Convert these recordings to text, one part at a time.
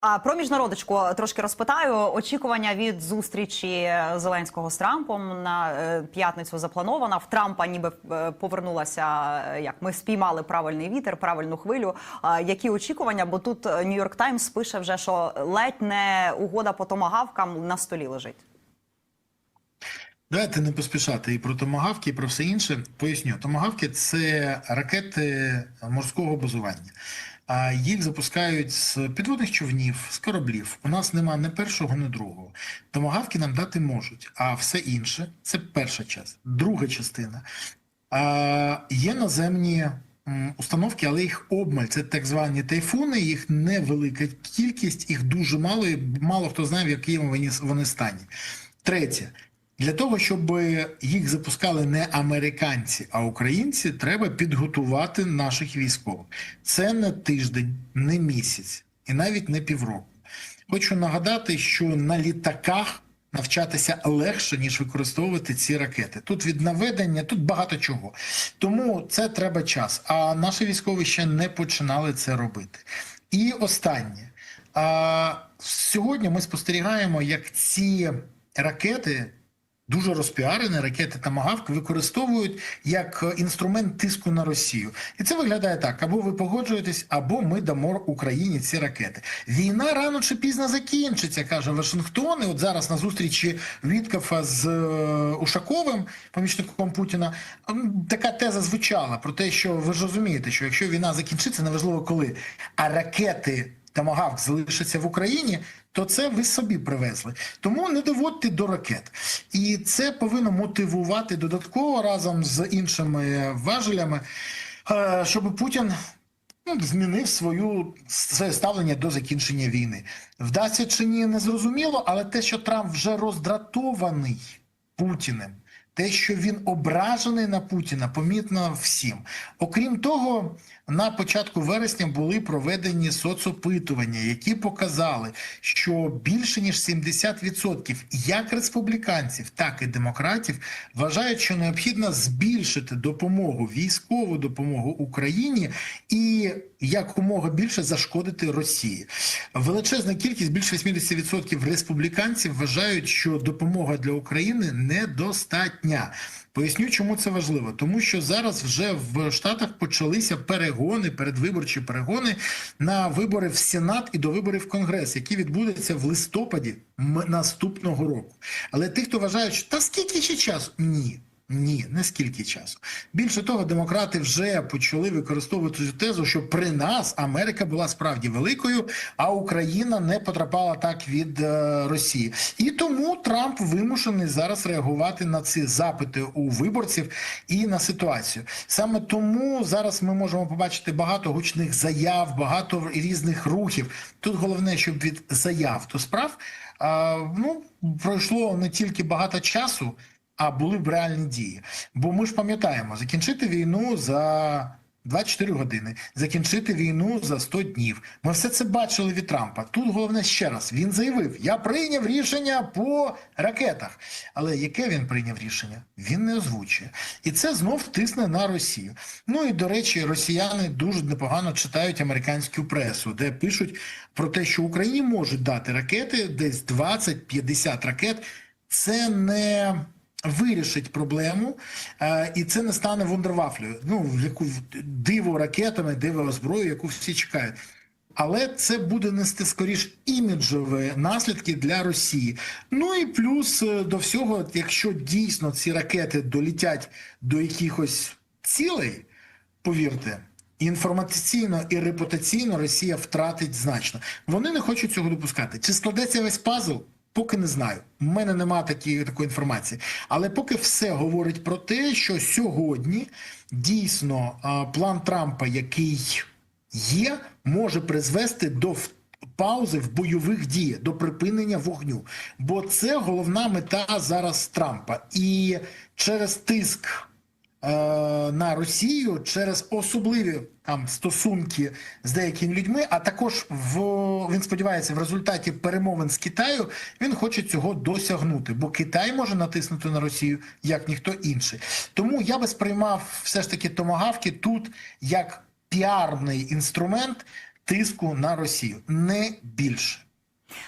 А про міжнародочку трошки розпитаю. Очікування від зустрічі Зеленського з Трампом на е, п'ятницю запланована. В Трампа ніби е, повернулася. е, Як ми спіймали правильний вітер, правильну хвилю. Які очікування? Бо тут Нью-Йорк Таймс пише вже, що ледь не угода по томагавкам на столі лежить. Давайте не поспішати і про томагавки, і про все інше. Поясню, томагавки це ракети морського базування. Їх запускають з підводних човнів, з кораблів. У нас нема ні першого, ні другого. Томагавки нам дати можуть, а все інше це перша частина. Друга частина. Є наземні установки, але їх обмаль. Це так звані тайфуни, їх невелика кількість, їх дуже мало, і мало хто знає, в якому вони стані. Третє. Для того, щоб їх запускали не американці, а українці, треба підготувати наших військових. Це не тиждень, не місяць і навіть не півроку. Хочу нагадати, що на літаках навчатися легше, ніж використовувати ці ракети. Тут від наведення, тут багато чого. Тому це треба час. А наші військові ще не починали це робити. І останнє. А, сьогодні ми спостерігаємо, як ці ракети дуже розпіарені ракети Тамагавк використовують як е, інструмент тиску на Росію. І це виглядає так: або ви погоджуєтесь, або ми дамо Україні ці ракети. Війна рано чи пізно закінчиться, каже Вашингтон. І от зараз на зустрічі Віткафа з е, Ушаковим, помічником Путіна, така теза звучала про те, що ви ж розумієте, що якщо війна закінчиться, неважливо коли, а ракети. Тамагавк залишиться в Україні, то це ви собі привезли. Тому не доводьте до ракет. І це повинно мотивувати додатково разом з іншими важелями, е, щоб Путін ну, змінив свою своє ставлення до закінчення війни. Вдасться чи ні, не зрозуміло, але те, що Трамп вже роздратований Путіним. Те, що він ображений на Путіна, помітно всім. Окрім того, на початку вересня були проведені соцопитування, які показали, що більше ніж 70% як республіканців, так і демократів вважають, що необхідно збільшити допомогу, військову допомогу Україні і якомога більше зашкодити Росії. Величезна кількість, більше 80% республіканців вважають, що допомога для України недостатня. Поясню, чому це важливо. Тому що зараз вже в Штатах почалися перегони, передвиборчі перегони на вибори в Сенат і до виборів в Конгрес, які відбудуться в листопаді наступного року. Але тих, хто вважає, що та скільки ще часу? Ні. Ні, не скільки часу. Більше того, демократи вже почали використовувати цю тезу, що при нас Америка була справді великою, а Україна не потрапила так від е, Росії. І тому Трамп вимушений зараз реагувати на ці запити у виборців і на ситуацію. Саме тому зараз ми можемо побачити багато гучних заяв, багато різних рухів. Тут головне, щоб від заяв до справ е, ну пройшло не тільки багато часу а були б реальні дії. Бо ми ж пам'ятаємо, закінчити війну за 24 години, закінчити війну за 100 днів. Ми все це бачили від Трампа. Тут головне ще раз він заявив: я прийняв рішення по ракетах. Але яке він прийняв рішення? Він не озвучує. І це знов тисне на Росію. Ну і до речі, росіяни дуже непогано читають американську пресу, де пишуть про те, що Україні можуть дати ракети, десь 20-50 ракет. Це не вирішить проблему, е, і це не стане вундервафлею. Ну, яку диво ракетами, диво зброю, яку всі чекають. Але це буде нести скоріш іміджові наслідки для Росії. Ну і плюс е, до всього, якщо дійсно ці ракети долітять до якихось цілей, повірте. Інформаційно і репутаційно Росія втратить значно. Вони не хочуть цього допускати. Чи складеться весь пазл? Поки не знаю. У мене немає такі, такої інформації. Але поки все говорить про те, що сьогодні дійсно план Трампа, який є, може призвести до паузи в бойових діях, до припинення вогню. Бо це головна мета зараз Трампа. І через тиск на Росію через особливі там стосунки з деякими людьми, а також в він сподівається, в результаті перемовин з Китаю він хоче цього досягнути, бо Китай може натиснути на Росію як ніхто інший. Тому я би сприймав все ж таки томагавки тут як піарний інструмент. тиску на Росію, не більше.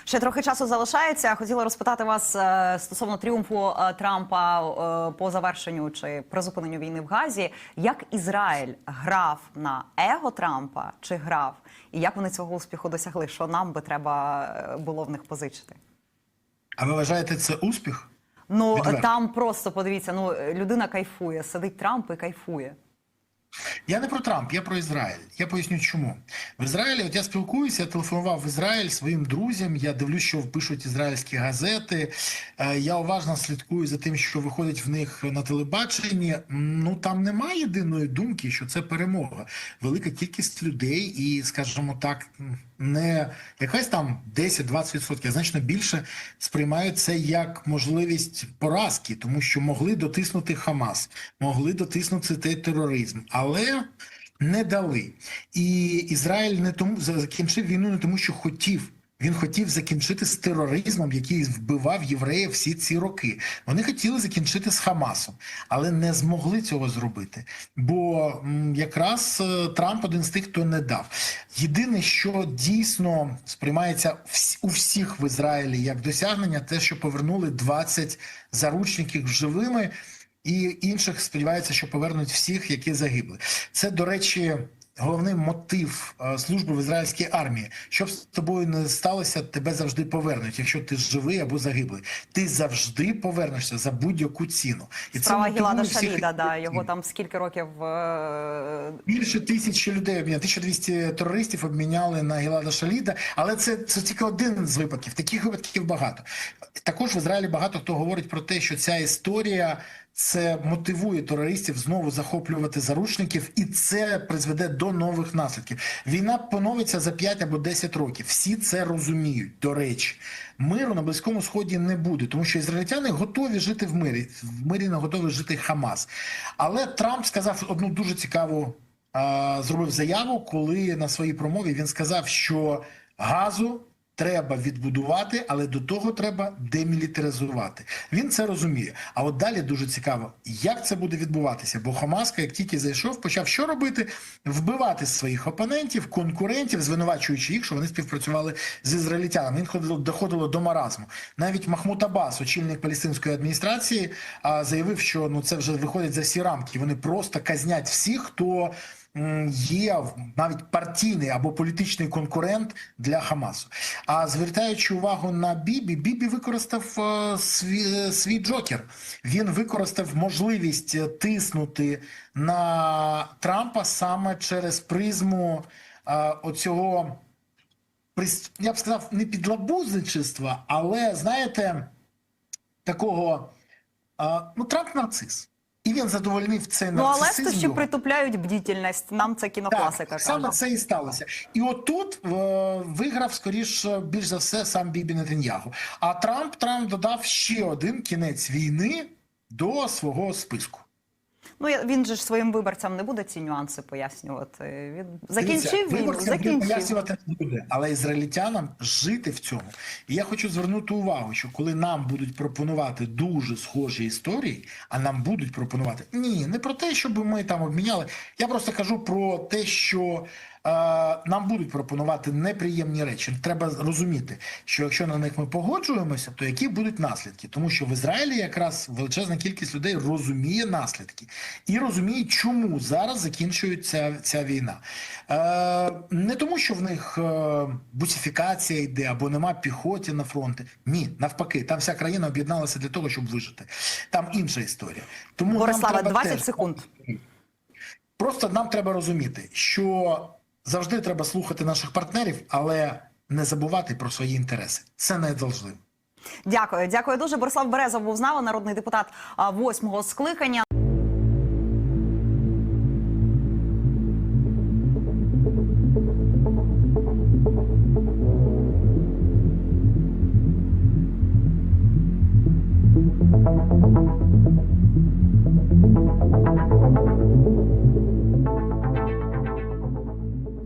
Ще трохи часу залишається. Хотіла розпитати вас е, стосовно тріумфу е, Трампа е, по завершенню чи призупиненню війни в Газі. Як Ізраїль грав на его Трампа чи грав, і як вони цього успіху досягли? Що нам би треба було в них позичити? А ви вважаєте це успіх? Ну Відверто. там просто подивіться, ну людина кайфує, сидить Трамп і кайфує. Я не про Трамп, я про Ізраїль. Я поясню, чому в Ізраїлі. От я спілкуюся, я телефонував в Ізраїль своїм друзям. Я дивлюсь, що пишуть ізраїльські газети. Е, Я уважно слідкую за тим, що виходить в них на телебаченні. Ну там немає єдиної думки, що це перемога. Велика кількість людей, і скажімо так, не якась там 10-20%, а значно більше сприймають це як можливість поразки, тому що могли дотиснути Хамас, могли дотиснути цей тероризм, але не дали. І Ізраїль не тому закінчив війну, не тому, що хотів. Він хотів закінчити з тероризмом, який вбивав євреїв всі ці роки. Вони хотіли закінчити з Хамасом, але не змогли цього зробити. Бо якраз е, Трамп один з тих, хто не дав. Єдине, що дійсно сприймається у всіх в Ізраїлі як досягнення, те, що повернули 20 заручників живими, і інших сподіваються, що повернуть всіх, які загибли. Це, до речі. Головний мотив е, служби в ізраїльській армії, що б з тобою не сталося, тебе завжди повернуть. Якщо ти живий або загиблий, ти завжди повернешся за будь-яку ціну. І Справа мотивує Гілада всіх Шаліда, да, його там скільки років е, Більше тисячі людей обміняли, 1200 терористів обміняли на Гілада Шаліда, але це, це тільки один з випадків. Таких випадків багато. Також в Ізраїлі багато хто говорить про те, що ця історія це мотивує терористів знову захоплювати заручників, і це призведе до нових наслідків. Війна поновиться за 5 або 10 років. Всі це розуміють. До речі, миру на близькому сході не буде, тому що ізраїльтяни готові жити в мирі. В мирі не готовий жити Хамас. Але Трамп сказав одну дуже цікаву зробив заяву, коли на своїй промові він сказав, що газу треба відбудувати, але до того треба демілітаризувати. Він це розуміє. А от далі дуже цікаво, як це буде відбуватися. Бо Хамаска, як тільки зайшов, почав що робити? Вбивати своїх опонентів, конкурентів, звинувачуючи їх, що вони співпрацювали з ізраїльтянами. Він ходило доходило до маразму. Навіть Махмуд Аббас, очільник палестинської адміністрації, заявив, що ну це вже виходить за всі рамки. Вони просто казнять всіх, хто є навіть партійний або політичний конкурент для Хамасу. А звертаючи увагу на Бібі, Бібі використав е, свій, свій джокер. Він використав можливість е, тиснути на Трампа саме через призму е, оцього я б сказав, не підлабузничества, але знаєте, такого. Ну, Трамп нарцис. І він задовольнив це ну але ж що притупляють бдітельність. Нам це кінокласика Так, саме каже. це і сталося. І отут е, виграв скоріш більш за все сам Бібі Нетаньягу. А Трамп Трамп додав ще один кінець війни до свого списку. Ну він же ж своїм виборцям не буде ці нюанси пояснювати. Він закінчив війну, виборцям він закінчив. пояснювати не буде, але ізраїльтянам жити в цьому. І я хочу звернути увагу, що коли нам будуть пропонувати дуже схожі історії, а нам будуть пропонувати ні, не про те, щоб ми там обміняли. Я просто кажу про те, що нам будуть пропонувати неприємні речі. Треба розуміти, що якщо на них ми погоджуємося, то які будуть наслідки? Тому що в Ізраїлі якраз величезна кількість людей розуміє наслідки і розуміє, чому зараз закінчується ця війна. Е, не тому, що в них е, бусифікація йде або нема піхоті на фронті. Ні, навпаки, там вся країна об'єдналася для того, щоб вижити. Там інша історія. Тому нам треба 20 теж- секунд. Просто нам треба розуміти, що завжди треба слухати наших партнерів, але не забувати про свої інтереси. Це найважливіше. Дякую, дякую дуже. Борислав Березов був з нами, народний депутат восьмого скликання.